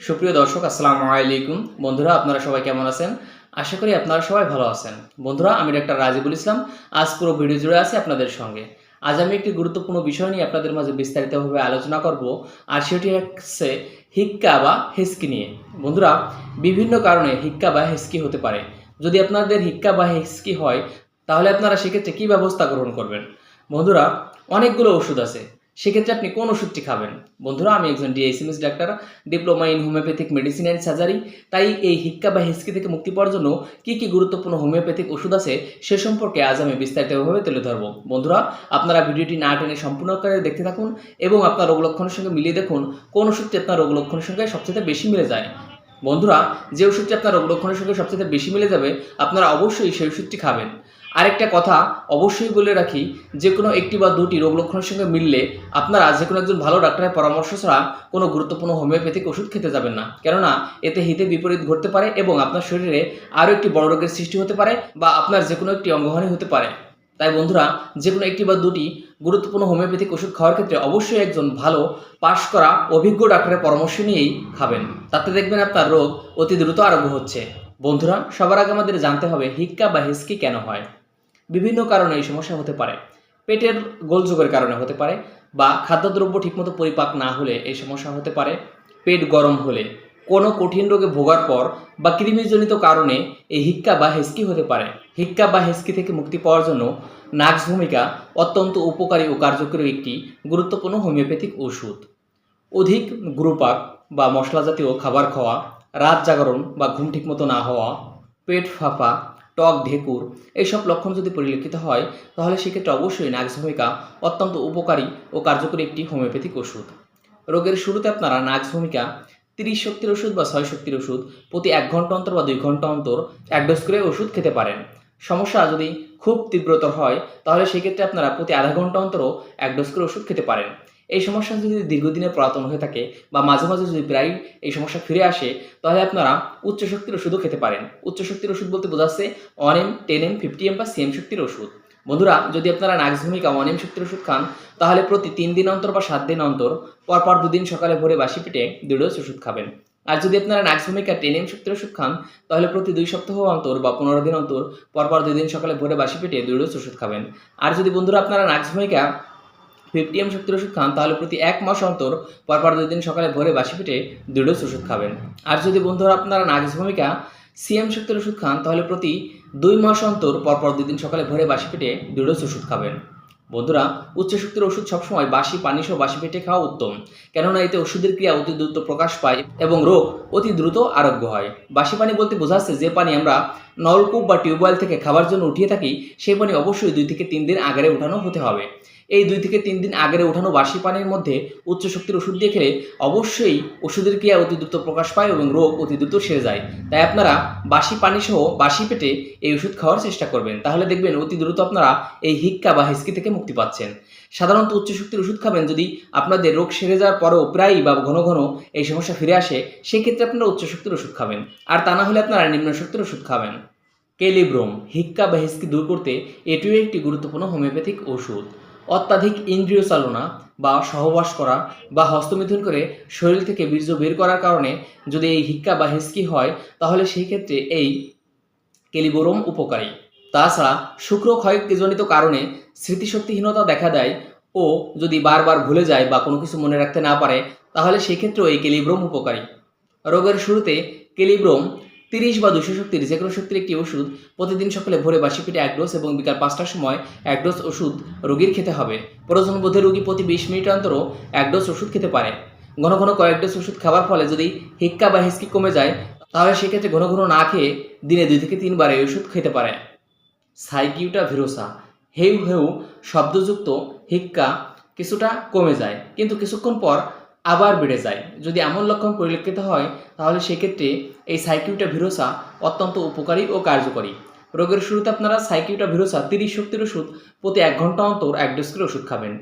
সুপ্রিয় দর্শক, আসসালামু আলাইকুম। বন্ধুরা, আপনারা সবাই কেমন আছেন? আশা করি আপনারা সবাই ভালো আছেন। বন্ধুরা, আমি ডাক্তার রাজিবুল ইসলাম। আজ পুরো ভিডিও জুড়ে আছি আপনাদের সঙ্গে। আজ আমি একটি গুরুত্বপূর্ণ বিষয় নিয়ে আপনাদের মাঝে বিস্তারিতভাবে আলোচনা করব, আর সেটি হচ্ছে হিক্কা বা হেস্কি নিয়ে। বন্ধুরা, বিভিন্ন কারণে হিক্কা বা হেস্কি হতে পারে। যদি আপনাদের হিক্কা বা হেস্কি হয়, তাহলে আপনারা সেক্ষেত্রে কী ব্যবস্থা গ্রহণ করবেন? বন্ধুরা, অনেকগুলো ওষুধ আছে। সেক্ষেত্রে আপনি কোন ওষুধটি খাবেন? বন্ধুরা, আমি একজন DSMS doctor diploma in homoeopathic medicine and surgery তাই এই হিক্কা বা হিস্কি থেকে মুক্তি পাওয়ার জন্য কী কী গুরুত্বপূর্ণ হোমিওপ্যাথিক ওষুধ আছে সে সম্পর্কে আজ আমি বিস্তারিতভাবে তুলে ধরব। বন্ধুরা, আপনারা ভিডিওটি না টেনে সম্পূর্ণ আকারে দেখতে থাকুন এবং আপনার রোগ লক্ষণের সঙ্গে মিলিয়ে দেখুন কোন ওষুধটি আপনার রোগ লক্ষণের সঙ্গে সবচেয়ে বেশি মিলে যায়। বন্ধুরা, যে ওষুধটি আপনার রোগ লক্ষণের সঙ্গে সবচেয়ে বেশি মিলে যাবে, আপনারা অবশ্যই সেই ওষুধটি খাবেন। আরেকটা কথা অবশ্যই বলে রাখি, যে কোনো একটি বা দুটি রোগ লক্ষণের সঙ্গে মিললে আপনারা যে কোনো একজন ভালো ডাক্তারের পরামর্শ ছাড়া কোনো গুরুত্বপূর্ণ হোমিওপ্যাথিক ওষুধ খেতে যাবেন না। কেননা, এতে হিতে বিপরীত ঘটতে পারে এবং আপনার শরীরে আরও একটি বড় রোগের সৃষ্টি হতে পারে বা আপনার যে কোনো একটি অঙ্গহানি হতে পারে। তাই বন্ধুরা, যে কোনো একটি বা দুটি গুরুত্বপূর্ণ হোমিওপ্যাথিক ওষুধ খাওয়ার ক্ষেত্রে অবশ্যই একজন ভালো, পাশ করা, অভিজ্ঞ ডাক্তারের পরামর্শ নিয়েই খাবেন। তাতে দেখবেন আপনার রোগ অতি দ্রুত আরোগ্য হচ্ছে। বন্ধুরা, সবার আগে আমাদের জানতে হবে হিক্কা বা হিস্কি কেন হয়। বিভিন্ন কারণে এই সমস্যা হতে পারে। পেটের গোলযোগের কারণে হতে পারে বা খাদ্যদ্রব্য ঠিকমতো পরিপাক না হলে এই সমস্যা হতে পারে। পেট গরম হলে কোনো কঠিন রোগে ভোগার পর বা কৃমিজনিত কারণে এই হিক্কা বা হেস্কি হতে পারে। হিক্কা বা হেস্কি থেকে মুক্তি পাওয়ার জন্য নাক্স ভূমিকা অত্যন্ত উপকারী ও কার্যকরী একটি গুরুত্বপূর্ণ হোমিওপ্যাথিক ওষুধ। অধিক গ্রুপাক বা মশলা জাতীয় খাবার খাওয়া, রাত জাগরণ বা ঘুম ঠিকমতো না হওয়া, পেট ফাঁপা টক, ঢেকুর এইসব লক্ষণ যদি পরিলক্ষিত হয়, তাহলে সেক্ষেত্রে অবশ্যই নাক্স ভূমিকা অত্যন্ত উপকারী ও কার্যকরী একটি হোমিওপ্যাথিক ওষুধ। রোগের শুরুতে আপনারা নাক্স ভূমিকা তিরিশ শক্তির ওষুধ বা ছয় শক্তির ওষুধ প্রতি এক ঘণ্টা অন্তর বা দুই ঘণ্টা অন্তর এক ডোজ করে ওষুধ খেতে পারেন। সমস্যা যদি খুব তীব্রতর হয়, তাহলে সেক্ষেত্রে আপনারা প্রতি আধা ঘণ্টা অন্তরও এক ডোজ করে ওষুধ খেতে পারেন। এই সমস্যা যদি দীর্ঘদিনের পুরাতন হয়ে থাকে বা মাঝে মাঝে যদি প্রায় এই সমস্যা ফিরে আসে, তাহলে আপনারা উচ্চ শক্তির ওষুধও খেতে পারেন। উচ্চ শক্তির ওষুধ বলতে বোঝাচ্ছে one M ten M fifty M বা সিএম শক্তির ওষুধ। বন্ধুরা, যদি আপনারা নাক্স ভূমিকা ওয়ান এম শক্তির ওষুধ খান, তাহলে প্রতি তিন দিন অন্তর বা সাত দিন অন্তর পরপর দুদিন সকালে ভোরে বাসি পেটে দুই ওষুধ খাবেন। আর যদি আপনারা নাক্স ভূমিকা টেন এম শক্তির ওষুধ খান, তাহলে প্রতি দুই সপ্তাহ অন্তর বা পনেরো দিন অন্তর পরপর দুই দিন সকালে ভোরে বাসি পেটে দুই ওষুধ খাবেন। আর যদি বন্ধুরা আপনারা নাক্স ভূমিকা ফিফটি এম শক্তির ওষুধ খান, তাহলে প্রতি এক মাস অন্তর পরপর দুই দিন সকালে ভোরে বাসি পেটে দুই ডোজ ওষুধ খাবেন। আর যদি বন্ধুরা আপনারা নাগস ভূমিকা সিএম শক্তির ওষুধ খান, তাহলে প্রতি দুই মাস অন্তর পরপর দুই দিন সকালে ভোরে বাসি পেটে দুই ডোজ ওষুধ খাবেন। বন্ধুরা, উচ্চ শক্তির ওষুধ সবসময় বাসি, পানি সহ বাসি পেটে খাওয়া উত্তম, কেননা এতে ওষুধের ক্রিয়া অতি দ্রুত প্রকাশ পায় এবং রোগ অতি দ্রুত আরোগ্য হয়। বাসি পানি বলতে বোঝাচ্ছে যে পানি আমরা নলকূপ বা টিউবওয়েল থেকে খাবার জন্য উঠিয়ে থাকি, সেই পানি অবশ্যই দুই থেকে তিন দিন আগেরে উঠানো হতে হবে। এই দুই থেকে তিন দিন আগের উঠানো বাসি পানির মধ্যে উচ্চ শক্তির ওষুধ দিয়ে খেলে অবশ্যই ওষুধের ক্রিয়া অতি দ্রুত প্রকাশ পায় এবং রোগ অতি দ্রুত সেরে যায়। তাই আপনারা বাসি পানি সহ বাসি পেটে এই ওষুধ খাওয়ার চেষ্টা করবেন। তাহলে দেখবেন অতি দ্রুত আপনারা এই হিক্কা বা হিস্কি থেকে মুক্তি পাচ্ছেন। সাধারণত উচ্চ শক্তির ওষুধ খাবেন যদি আপনাদের রোগ সেরে যাওয়ার পরেও প্রায়ই বা ঘন ঘন এই সমস্যা ফিরে আসে, সেক্ষেত্রে আপনারা উচ্চ শক্তির ওষুধ খাবেন। আর তা না হলে আপনারা নিম্ন শক্তির ওষুধ খাবেন। কেলিব্রোম, হিক্কা বা হিস্কি দূর করতে এটিও একটি গুরুত্বপূর্ণ হোমিওপ্যাথিক ওষুধ। অত্যাধিক ইন্দ্রিয় চালনা বা সহবাস করা বা হস্তমিথুন করে শরীর থেকে বীর্য বের করার কারণে যদি এই হিক্কা বা হিস্কি হয়, তাহলে সেই ক্ষেত্রে এই কেলিবোরম উপকারী। তাছাড়া শুক্র ক্ষয়জনিত কারণে স্মৃতিশক্তিহীনতা দেখা দেয় ও যদি বারবার ভুলে যায় বা কোনো কিছু মনে রাখতে না পারে, তাহলে সেক্ষেত্রেও এই কেলিব্রোম উপকারী। রোগের শুরুতে কেলিব্রোম তিরিশ বা দুশো শক্তির যে কোনো শক্তির একটি ওষুধ প্রতিদিন সকালে ভোরে বাসি পেটে এক ডোজ এবং বিকাল পাঁচটার সময় এক ডোজ ওষুধ রোগীর খেতে হবে। প্রয়োজন বোধে রোগী প্রতি বিশ মিনিট অন্তরও এক ডোজ ওষুধ খেতে পারে। ঘন ঘন কয়েক ডোজ ওষুধ খাওয়ার ফলে যদি হিক্কা বা হিস্কি কমে যায়, তাহলে সেক্ষেত্রে ঘন ঘন না খেয়ে দিনে দুই থেকে তিনবার এই ওষুধ খেতে পারে। সাইকিউটা ভিরোসা হেউ হেউ শব্দযুক্ত হিক্কা কিছুটা কমে যায়, কিন্তু কিছুক্ষণ পর আবার বেড়ে যায়। যদি এমন লক্ষণ পরিলক্ষিত হয়, তাহলে সেক্ষেত্রে এই সাইকিউটা ভিরোসা অত্যন্ত উপকারী ও কার্যকরী। রোগের শুরুতে আপনারা সাইকিউটা ভিরোসা তিরিশ শক্তির ওষুধ প্রতি এক ঘণ্টা অন্তর এক ডোজ করে ওষুধ খাবেন।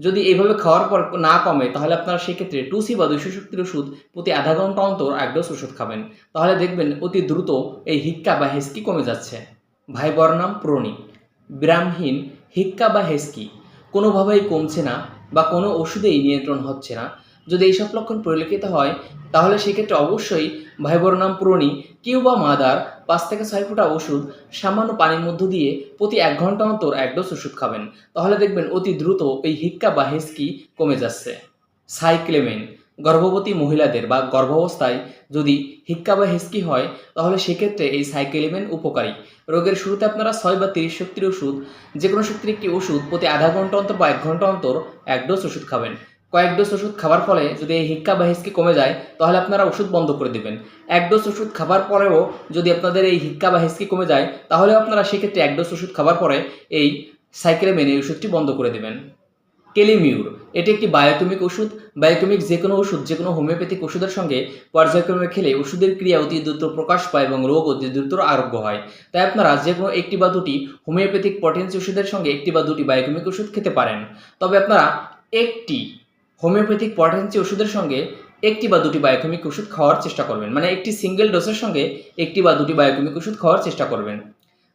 যদি এইভাবে খাওয়ার পর না কমে, তাহলে আপনারা সেক্ষেত্রে টুসি বা দুইশো শক্তির ওষুধ প্রতি আধা ঘণ্টা অন্তর এক ডোজ ওষুধ খাবেন। তাহলে দেখবেন অতি দ্রুত এই হিক্কা বা হেস্কি কমে যাচ্ছে। ভাই বর্ণাম প্রণী। বিরামহীন হিক্কা বা হেস্কি। কোনোভাবেই কমছে না বা কোনো ওষুধেই নিয়ন্ত্রণ হচ্ছে না। যদি এইসব লক্ষণ পরিলক্ষিত হয়, তাহলে সেক্ষেত্রে অবশ্যই ভাইবর নাম পুরনি কিউ বা মাদার, পাঁচ থেকে ছয় ফুটা ওষুধ, সামান্য পানির মধ্য দিয়ে প্রতি এক ঘণ্টা অন্তর এক ডোজ ওষুধ খাবেন। তাহলে দেখবেন অতি দ্রুত এই হিক্কা বা হেসকি কমে যাচ্ছে। সাইক্লেমেন, গর্ভবতী মহিলাদের বা গর্ভাবস্থায় যদি হিক্কা বা হেসকি হয়, তাহলে সেক্ষেত্রে এই সাইক্লেমেন উপকারী। রোগের শুরুতে আপনারা ছয় বা তিরিশ শক্তির ওষুধ যে কোনো শক্তির একটি ওষুধ প্রতি আধা ঘণ্টা অন্তর বা এক ঘণ্টা অন্তর এক ডোজ ওষুধ খাবেন। কয়েক ডোজ ওষুধ খাবার ফলে যদি এই হিক্কা বা হিসকি কমে যায়, তাহলে আপনারা ওষুধ বন্ধ করে দেবেন। এক ডোজ ওষুধ খাবার পরেও যদি আপনাদের এই হিক্কা বা হিসকি কমে যায় তাহলে আপনারা সেক্ষেত্রে এক ডোজ ওষুধ খাবার পরে এই সাইকেলেমেন এই ওষুধটি বন্ধ করে দেবেন। কেলিমিউর, এটি একটি বায়োকেমিক ওষুধ। বায়োকেমিক যে কোনো ওষুধ, যে কোনো হোমিওপ্যাথিক ওষুধের সঙ্গে পর্যায়ক্রমে খেলে ওষুধের ক্রিয়া অতি দ্রুত প্রকাশ পায় এবং রোগ অতি দ্রুত আরোগ্য হয়। তাই আপনারা যে কোনো একটি বা দুটি হোমিওপ্যাথিক পটেন্সি ওষুধের সঙ্গে একটি বা দুটি বায়োকেমিক ওষুধ খেতে পারেন। তবে আপনারা একটি হোমিওপ্যাথিক পটেন্সি ওষুধের সঙ্গে একটি বা দুটি বায়োকেমিক ওষুধ খাওয়ার চেষ্টা করবেন। মানে একটি সিঙ্গেল ডোজের সঙ্গে একটি বা দুটি বায়োকেমিক ওষুধ খাওয়ার চেষ্টা করবেন।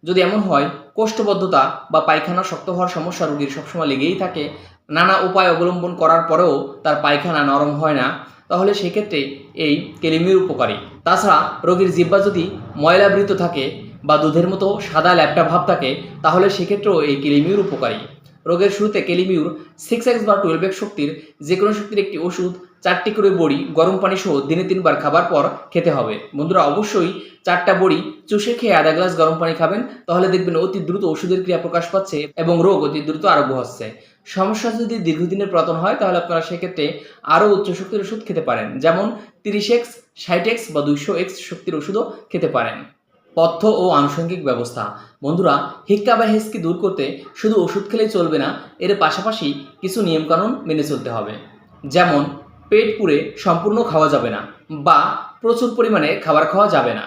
যদি এমন হয়, কোষ্ঠবদ্ধতা বা পায়খানা শক্ত হওয়ার সমস্যা রোগীর সবসময় লেগেই থাকে। নানা উপায় অবলম্বন করার পরেও তার পায়খানা নরম হয় না। তাহলে সেক্ষেত্রে এই কেলিমির উপকারী। তাছাড়া রোগীর জিব্বা যদি ময়লাবৃত থাকে বা দুধের মতো সাদা ল্যাপটা ভাব থাকে, তাহলে সেক্ষেত্রেও এই কেলিমিউর উপকারী। রোগের শুরুতে কেলিমিউর সিক্স এক্স বা টুয়েলভ এক্স শক্তির যে কোনো শক্তির একটি ওষুধ, চারটি করে বড়ি, গরম পানি সহ দিনে তিনবার খাবার পর খেতে হবে। বন্ধুরা, অবশ্যই চারটা বড়ি চুষে খেয়ে আধা গ্লাস গরম পানি খাবেন, তাহলে দেখবেন অতি দ্রুত ওষুধের ক্রিয়া প্রকাশ পাচ্ছে এবং রোগ অতি দ্রুত আরোগ্য হচ্ছে। সমস্যা যদি দীর্ঘদিনের পতন হয়, তাহলে আপনারা সেক্ষেত্রে আরও উচ্চ শক্তির ওষুধ খেতে পারেন। যেমন তিরিশ এক্স ষাট এক্স বা দুইশো এক্স শক্তির ওষুধও খেতে পারেন। পথ্য ও আনুষঙ্গিক ব্যবস্থা। বন্ধুরা, হিক্কা বা হেসকি দূর করতে শুধু ওষুধ খেলেই চলবে না, এর পাশাপাশি কিছু নিয়মকানুন মেনে চলতে হবে। যেমন, পেট পুড়ে সম্পূর্ণ খাওয়া যাবে না বা প্রচুর পরিমাণে খাবার খাওয়া যাবে না।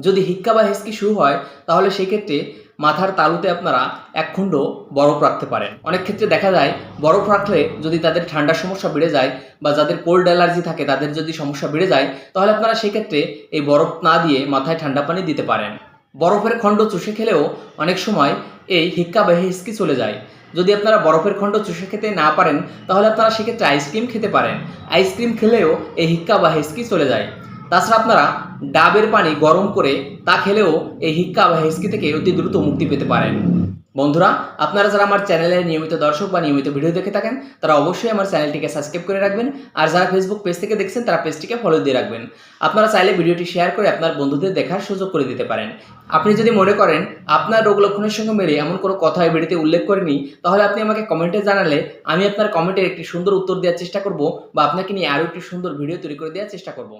যদি হিক্কা বা হেসকি শুরু হয়, তাহলে সেক্ষেত্রে মাথার তালুতে আপনারা এক খণ্ড বরফ রাখতে পারেন। অনেক ক্ষেত্রে দেখা যায়, বরফ রাখলে যদি তাদের ঠান্ডার সমস্যা বেড়ে যায় বা যাদের কোল্ড অ্যালার্জি থাকে তাদের যদি সমস্যা বেড়ে যায়, তাহলে আপনারা সেক্ষেত্রে এই বরফ না দিয়ে মাথায় ঠান্ডা পানি দিতে পারেন। বরফের খণ্ড চুষে খেলেও অনেক সময় এই হিক্কা বা হেসকি চলে যায়। যদি আপনারা বরফের খণ্ড চুষে খেতে না পারেন, তাহলে আপনারা সেক্ষেত্রে আইসক্রিম খেতে পারেন। আইসক্রিম খেলেও এই হিক্কা বা হেসকি চলে যায়। তাছাড়া আপনারা ডাবের পানি গরম করে তা খেলেও এই হিক্কা বা হেসকি থেকে অতি দ্রুত মুক্তি পেতে পারেন। বন্ধুরা, আপনারা যারা আমার চ্যানেলের নিয়মিত দর্শক বা নিয়মিত ভিডিও দেখে থাকেন, তারা অবশ্যই আমার চ্যানেলটিকে সাবস্ক্রাইব করে রাখবেন। আর যারা ফেসবুক পেজ থেকে দেখছেন, তারা পেজটিকে ফলো দিয়ে রাখবেন। আপনারা চাইলে ভিডিওটি শেয়ার করে আপনার বন্ধুদের দেখার সুযোগ করে দিতে পারেন। আপনি যদি মনে করেন, আপনার রোগ লক্ষণের সঙ্গে মেলে এমন কোনো কথা এই ভিডিওতে উল্লেখ করেনি তাহলে আপনি আমাকে কমেন্টে জানালে আমি আপনার কমেন্টের একটি সুন্দর উত্তর দেওয়ার চেষ্টা করব বা আপনাকে নিয়ে আরও একটি সুন্দর ভিডিও তৈরি করে দেওয়ার চেষ্টা করব।